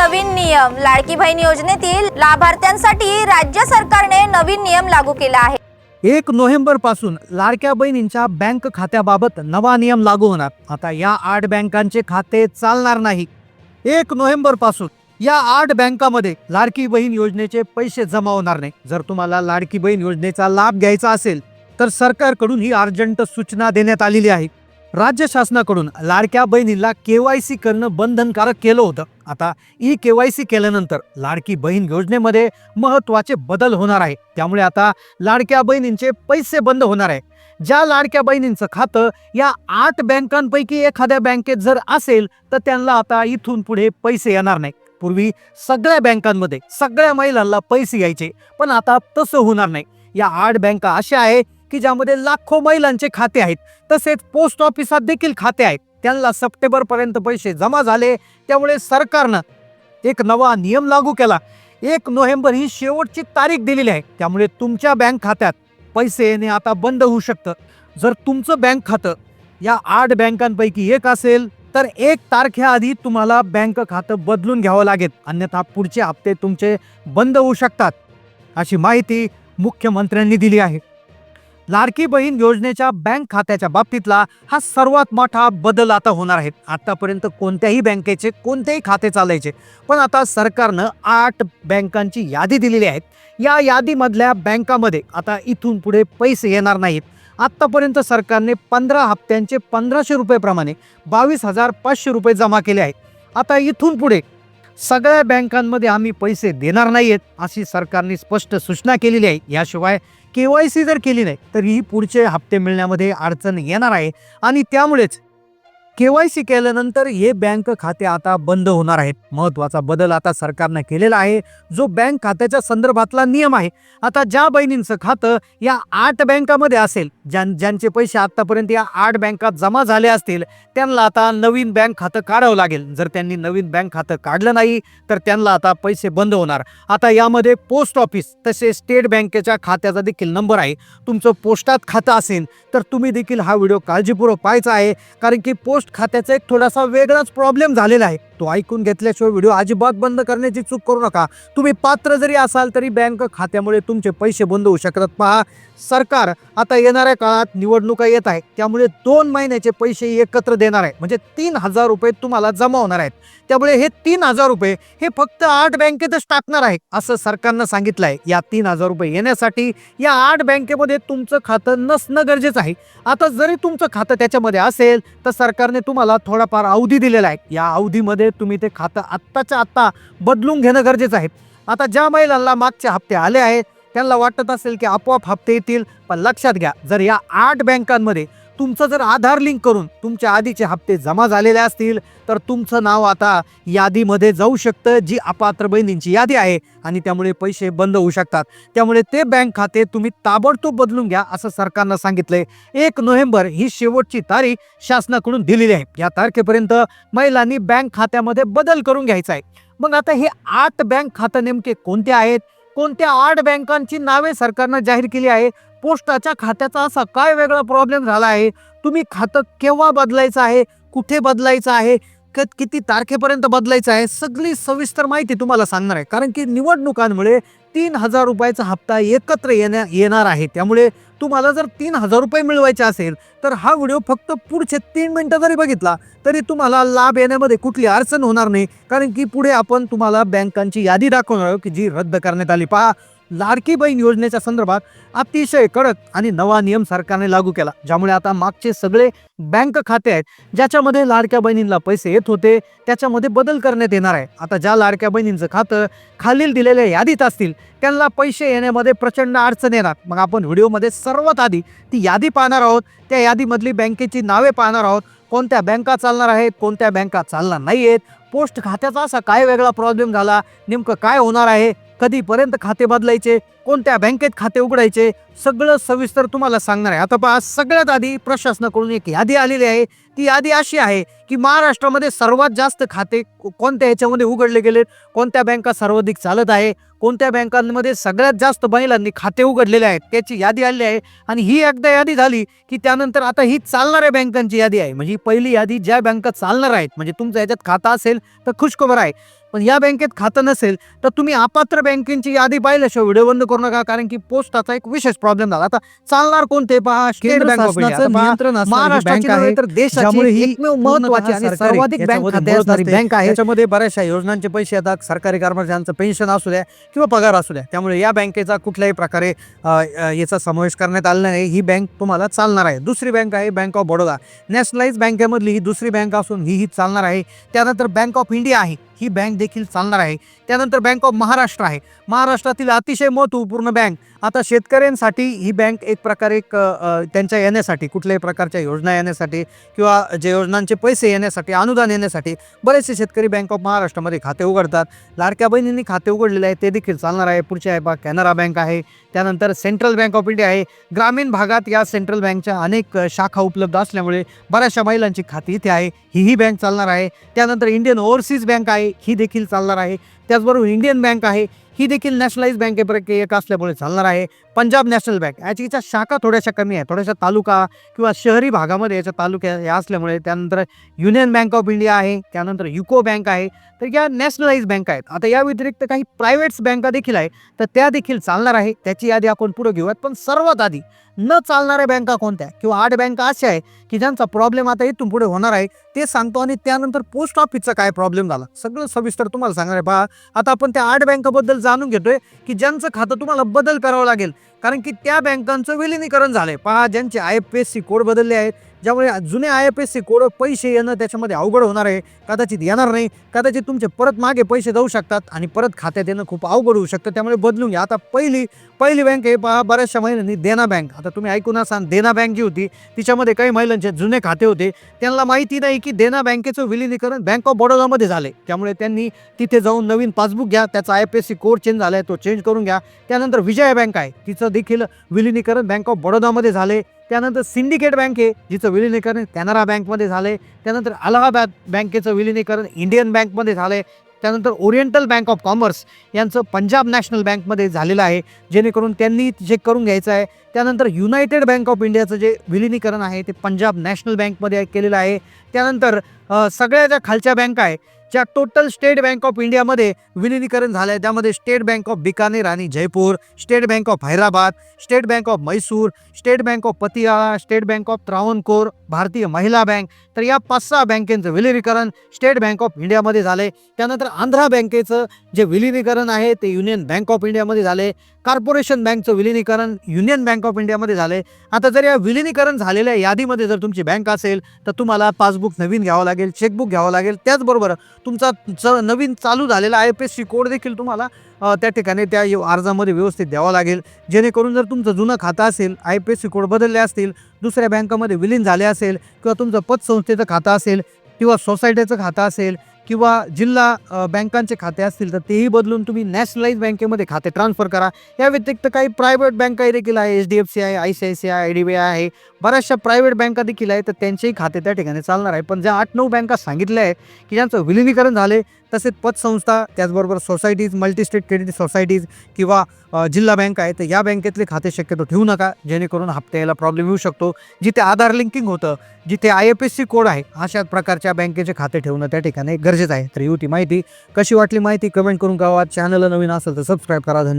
नवीन नियम लाडकी बहीण योजनेतील लाभार्थ्यांसाठी राज्य सरकारने नवीन नियम लागू केला आहे. एक नोव्हेंबरपासून लाडक्या बहिणींच्या बँक खात्याबाबत नवा नियम लागू होणार. आता या आठ बँकांचे खाते चालणार नाही. एक नोव्हेंबरपासून या आठ बँकामध्ये लाडकी बहीण योजनेचे पैसे जमा होणार नाही. जर तुम्हाला लाडकी बहीण योजनेचा लाभ घ्यायचा असेल तर सरकारकडून ही अर्जंट सूचना देण्यात आलेली आहे. राज्य शासनाकडून लाडक्या बहिणीला सी करणं बंधनकारक केलं होतं. आता ई के वाय सी केल्यानंतर लाडकी बहीण योजनेमध्ये महत्त्वाचे बदल होणार आहे. त्यामुळे आता लाडक्या बहिणींचे पैसे बंद होणार आहे. ज्या लाडक्या बहिणींचं खातं या आठ बँकांपैकी एखाद्या बँकेत जर असेल तर त्यांना आता इथून पुढे पैसे येणार नाही. पूर्वी सगळ्या बँकांमध्ये सगळ्या महिलांना पैसे यायचे पण आता तसं होणार नाही. या आठ बँका अशा आहे की ज्यामध्ये लाखो महिलांचे खाते आहेत तसेच पोस्ट ऑफिसात देखील खाते आहेत. त्यांना सप्टेंबर पर्यंत पैसे जमा झाले. त्यामुळे सरकारनं एक नवा नियम लागू केला. एक नोव्हेंबर ही शेवटची तारीख दिलेली आहे. त्यामुळे तुमच्या बँक खात्यात पैसे येणे आता बंद होऊ शकतं. जर तुमचं बँक खातं या आठ बँकांपैकी एक असेल तर एक तारखेआधी तुम्हाला बँक खातं बदलून घ्यावं लागेल. अन्यथा पुढचे हप्ते तुमचे बंद होऊ शकतात अशी माहिती मुख्यमंत्र्यांनी दिली आहे. लाडकी बहीण योजनेच्या बँक खात्याच्या बाबतीतला हा सर्वात मोठा बदल आता होणार आहे. आतापर्यंत कोणत्याही बँकेचे कोणतेही खाते चालायचे पण आता सरकारनं आठ बँकांची यादी दिलेली आहे या यादीमधल्या बँकामध्ये आता इथून पुढे पैसे येणार नाहीत. आत्तापर्यंत सरकारने पंधरा हप्त्यांचे पंधराशे रुपयेप्रमाणे बावीस हजार पाचशे रुपये जमा केले आहेत. आता इथून पुढे सगळ्या बँकांमध्ये आम्ही पैसे देणार नाही आहेत अशी सरकारने स्पष्ट सूचना केलेली आहे. याशिवाय के वाय सी जर केली नाही तर ही पुढचे हप्ते मिळण्यामध्ये अडचण येणार आहे. आणि त्यामुळेच के वाय सी केल्यानंतर हे बँक खाते आता बंद होणार आहेत. महत्त्वाचा बदल आता सरकारनं केलेला आहे. जो बँक खात्याच्या संदर्भातला नियम आहे. आता ज्या बहिणींचं खातं या आठ बँकामध्ये असेल ज्यां ज्यांचे पैसे आत्तापर्यंत या आठ बँकात जमा झाले असतील त्यांना आता नवीन बँक खातं काढावं लागेल. जर त्यांनी नवीन बँक खातं काढलं नाही तर त्यांना आता पैसे बंद होणार. आता यामध्ये पोस्ट ऑफिस तसे स्टेट बँकेच्या खात्याचा देखील नंबर आहे. तुमचं पोस्टात खातं असेल तर तुम्ही देखील हा व्हिडिओ काळजीपूर्वक पाहायचा आहे. कारण की पोस्ट खात्याचा एक थोडासा वेगळाच प्रॉब्लेम झालेला आहे. तो ऐकून घेतल्याशिवाय व्हिडिओ अजिबात बंद करण्याची चूक करू नका. तुम्ही पात्र जरी असाल तरी बँक खात्यामुळे तुमचे पैसे बंद होऊ शकतात. पहा सरकार आता येणाऱ्या काळात निवडणुका येत आहे त्यामुळे दोन महिन्याचे पैसे एकत्र देणार आहे. म्हणजे तीन हजार रुपये तुम्हाला जमा होणार आहेत. त्यामुळे हे तीन हजार रुपये हे फक्त आठ बँकेतच टाकणार आहे असं सरकारनं सांगितलं आहे या तीन हजार रुपये येण्यासाठी या आठ बँकेमध्ये तुमचं खातं नसणं गरजेचं आहे. आता जरी तुमचं खातं त्याच्यामध्ये असेल तर सरकारने तुम्हाला थोडाफार अवधी दिलेला आहे. या अवधीमध्ये तुम्ही ते खातं आत्ताच्या आत्ता बदलून घेणं गरजेचं आहे. आता ज्या महिलांना मागचे हप्ते आले आहेत त्यांना वाटत असेल की आपोआप हप्ते येतील पण लक्षात घ्या जर या आठ बँकांमध्ये तुमचं जर आधार लिंक करून तुमच्या आधीचे हप्ते जमा झालेले असतील तर तुमचं नाव आता यादीमध्ये जाऊ शकतं जी अपात्र बहिणींची यादी आहे आणि त्यामुळे पैसे बंद होऊ शकतात. त्यामुळे ते बँक खाते तुम्ही ताबडतोब बदलून घ्या असं सरकारनं सांगितलंय. एक नोव्हेंबर ही शेवटची तारीख शासनाकडून दिलेली आहे. या तारखेपर्यंत महिलांनी बँक खात्यामध्ये बदल करून घ्यायचा आहे. मग आता हे आठ बँक खातं नेमके कोणते आहेत? कोणत्या आठ बँकांची नावे सरकारनं जाहीर केली आहे? पोस्टाच्या खात्याचा असा काय वेगळा प्रॉब्लेम झाला आहे? तुम्ही खातं केव्हा बदलायचं आहे? कुठे बदलायचं आहे? क किती तारखेपर्यंत बदलायचं आहे? सगळी सविस्तर माहिती तुम्हाला सांगणार आहे. कारण की निवडणुकांमुळे तीन हजार रुपयाचा हप्ता एकत्र येण्या येणार आहे. त्यामुळे तुम्हाला जर तीन हजार रुपये मिळवायचे असेल तर हा व्हिडिओ फक्त पुढचे तीन मिनटं जरी बघितला तरी तुम्हाला लाभ येण्यामध्ये कुठली अडचण होणार नाही. कारण की पुढे आपण तुम्हाला बँकांची यादी दाखवणार आहोत की जी रद्द करण्यात आली. पहा लाडकी बहीण योजनेच्या संदर्भात अतिशय कडक आणि नवा नियम सरकारने लागू केला ज्यामुळे आता मागचे सगळे बँक खाते आहेत ज्याच्यामध्ये लाडक्या बहिणींना पैसे येत होते त्याच्यामध्ये बदल करण्यात येणार आहे. आता ज्या लाडक्या बहिणींचं खातं खालील दिलेल्या यादीत असतील त्यांना पैसे येण्यामध्ये प्रचंड अडचण येणार. मग आपण व्हिडिओमध्ये सर्वात आधी ती यादी पाहणार आहोत. त्या यादीमधली बँकेची नावे पाहणार आहोत. कोणत्या बँका चालणार आहेत कोणत्या बँका चालणार नाही आहेत पोस्ट खात्याचा असा काय वेगळा प्रॉब्लेम झाला नेमकं काय होणार आहे कधीपर्यंत खाते बदलायचे? कोणत्या बँकेत खाते उघडायचे सगळं सविस्तर तुम्हाला सांगणार आहे. आता पहा सगळ्यात आधी प्रशासनाकडून एक यादी आलेली आहे. ती यादी अशी आहे की महाराष्ट्रामध्ये सर्वात जास्त खाते कोणत्या ह्याच्यामध्ये उघडले गेले कोणत्या बँका सर्वाधिक चालत आहे कोणत्या बँकांमध्ये सगळ्यात जास्त महिलांनी खाते उघडलेले आहेत त्याची यादी आली आहे. आणि ही एकदा यादी झाली की त्यानंतर आता ही चालणाऱ्या बँकांची यादी आहे. म्हणजे पहिली यादी ज्या बँका चालणार आहेत म्हणजे तुमचं याच्यात खातं असेल तर खुशखबर आहे. पण या बँकेत खातं नसेल तर तुम्ही अपात्र बँकेची यादी पाहिल्याशिवाय व्हिडिओ बंद करू नका कारण की पोस्टाचा एक विशेष प्रॉब्लेम झाला. आता चालणार कोणते पहा स्टेट केंद्र बँक ऑफ महाराष्ट्राची बँक आहे नव्हे तर देशाची ज्यामुळे एकमेव महत्वाची आणि सरकारी सर्वाधिक बँक असणारी आहे. याच्यामध्ये बऱ्याचशा योजनांचे पैसे येतात सरकारी कर्मचाऱ्यांचं पेन्शन असू द्या किंवा पगार असू द्या. त्यामुळे या बँकेचा कुठल्याही प्रकारे याचा समावेश करण्यात आलेला नाही. ही बँक तुम्हाला चालणार आहे. दुसरी बँक आहे बँक ऑफ बडोदा नॅशनलाइज बँकेमधली ही दुसरी बँक असून ही ही चालणार आहे. त्यानंतर बँक ऑफ इंडिया आहे. ही बँक देखील चालणार आहे. त्यानंतर बँक ऑफ महाराष्ट्र आहे. महाराष्ट्रातील अतिशय महत्त्वपूर्ण बँक. आता शेतकऱ्यांसाठी ही बँक एक प्रकारे एक, त्यांच्या येण्यासाठी कुठल्याही प्रकारच्या योजना येण्यासाठी किंवा जे योजनांचे पैसे येण्यासाठी अनुदान येण्यासाठी बरेचसे शेतकरी बँक ऑफ महाराष्ट्रामध्ये खाते उघडतात. लाडक्या बहिणींनी खाते उघडलेले आहे ते देखील चालणार आहे. पुढचे आहे बा कॅनरा बँक आहे. त्यानंतर सेंट्रल बँक ऑफ इंडिया आहे. ग्रामीण भागात या सेंट्रल बँकच्या अनेक शाखा उपलब्ध असल्यामुळे बऱ्याचशा महिलांची खाती इथे आहे. ही ही बँक चालणार आहे. त्यानंतर इंडियन ओव्हरसीज बँक आहे. ही देखील चालणार आहे. त्याचबरोबर इंडियन बँक आहे. ही देखील नॅशनलाइज बँकेपैकी एक असल्यामुळे चालणार आहे. Punjab national bank. याच्या शाखा थोड्याशा कमी आहे. थोड्याशा तालुका किंवा शहरी भागामध्ये याच्या तालुक्या या असल्यामुळे त्यानंतर युनियन बँक ऑफ इंडिया आहे त्यानंतर युको बँक आहे. तर या नॅशनलाइज बँक आहेत. आता या व्यतिरिक्त काही प्रायव्हेट्स बँका देखील आहे तर त्या देखील चालणार आहे. त्याची यादी आपण पुढे घेऊयात. पण सर्वात आधी न चालणाऱ्या बँका कोणत्या? किंवा आठ बँका अशा आहे की ज्यांचा प्रॉब्लेम आता इथून पुढे होणार आहे ते सांगतो. आणि त्यानंतर पोस्ट ऑफिसचा काय प्रॉब्लेम झाला? सगळं सविस्तर तुम्हाला सांगणार आहे. पहा आता आपण त्या आठ बँकाबद्दल जाणून घेतोय की ज्यांचं खातं तुम्हाला बदल करावं लागेल. कारण की त्या बँकांचं विलिनीकरण झालंय. पहा ज्यांचे I F S C code बदलले आहेत ज्यामुळे जुने I F S C code पैसे येणं त्याच्यामध्ये अवघड होणार आहे. कदाचित येणार नाही. कदाचित तुमचे परत मागे पैसे जाऊ शकतात आणि परत खात्यात येणं खूप अवघड होऊ शकतं. त्यामुळे बदलून घ्या आता पहिली पहिली बँक आहे पहा बऱ्याचशा महिलांनी देना बँक आता तुम्ही ऐकून असाल देना बँक जी होती तिच्यामध्ये काही महिलांचे जुने खाते होते. त्यांना माहिती नाही की देना बँकेचं विलिनीकरण बँक ऑफ बडोदामध्ये झाले त्यामुळे त्यांनी तिथे जाऊन नवीन पासबुक घ्या त्याचा I F S C code change झाला आहे तो चेंज करून घ्या. त्यानंतर विजया बँक आहे. तिचं देखील विलिनीकरण बँक ऑफ बडोदामध्ये झाले त्यानंतर सिंडिकेट बँक आहे जिचं विलिनीकरण कॅनरा बँकमध्ये झाले त्यानंतर अलाहाबाद बँकेचं विलिनीकरण इंडियन बँकमध्ये झाले त्यानंतर ओरिएंटल बँक ऑफ कॉमर्स यांचं पंजाब नॅशनल बँकमध्ये झालेलं आहे जेणेकरून त्यांनी चेक करून घ्यायचं आहे. त्यानंतर युनायटेड बँक ऑफ इंडियाचं जे विलिनीकरण आहे ते पंजाब नॅशनल बँकमध्ये केलेलं आहे. त्यानंतर सगळ्या ज्या खालच्या बँका आहे ज्या टोटल स्टेट बँक ऑफ इंडियामध्ये विलिनीकरण झालं आहे त्यामध्ये स्टेट बँक ऑफ बिकानेर आणि Jaipur state bank of Hyderabad state bank of Mysore state bank of Patiala state bank of Travancore Bharatiya Mahila bank तर या पाच सहा बँकेचं विलिनीकरण स्टेट बँक ऑफ इंडियामध्ये झाले त्यानंतर आंध्रा बँकेचं जे विलिनीकरण आहे ते युनियन बँक ऑफ इंडियामध्ये झाले कॉर्पोरेशन बँकचं विलिनीकरण युनियन बँक ऑफ इंडियामध्ये झाले आता जर या विलिनीकरण झालेल्या यादीमध्ये जर तुमची बँक असेल तर तुम्हाला पासबुक नवीन घ्यावं लागेल चेकबुक घ्यावं लागेल. त्याचबरोबर तुमचा च नवीन चालू झालेला I F S C code देखील तुम्हाला त्या ठिकाणी त्या अर्जामध्ये व्यवस्थित द्यावा लागेल. जेणेकरून जर तुमचं जुनं खातं असेल I P S C code बदलले असतील दुसऱ्या बँकामध्ये विलीन झाले असेल किंवा तुमचं पतसंस्थेचं खातं असेल किंवा सोसायटीचं खातं असेल किंवा जिल्हा बँकांचे खाते असतील तर तेही बदलून तुम्ही नॅशनलाइज बँकेमध्ये खाते ट्रान्सफर करा. या व्यतिरिक्त काही प्रायव्हेट बँकाही देखील आहे एच डी एफ सी आहे I C I C I I D B I आहे. बऱ्याचशा प्रायव्हेट बँका देखील आहे तर त्यांचेही खाते त्या ठिकाणी चालणार आहे. पण ज्या आठ नऊ बँका सांगितल्या आहेत की ज्यांचं विलिनीकरण झाले तसेच पतसंस्था त्याचबरोबर सोसायटीज मल्टीस्टेट क्रेडिट सोसायटीज किंवा जिल्हा बँक आहे तर या बँकेतले खाते शक्यतो ठेवू नका. जेणेकरून हप्ते यायला प्रॉब्लेम येऊ शकतो. जिथे आधार लिंकिंग होतं जिथे I F S C code आहे अशा प्रकारच्या बँकेचे खाते ठेवणं त्या ठिकाणी गरजेचं आहे. तर ही होती माहिती. कशी वाटली माहिती कमेंट करून कळवा. चॅनलला नवीन असेल तर सबस्क्राईब करा. धन्यवाद.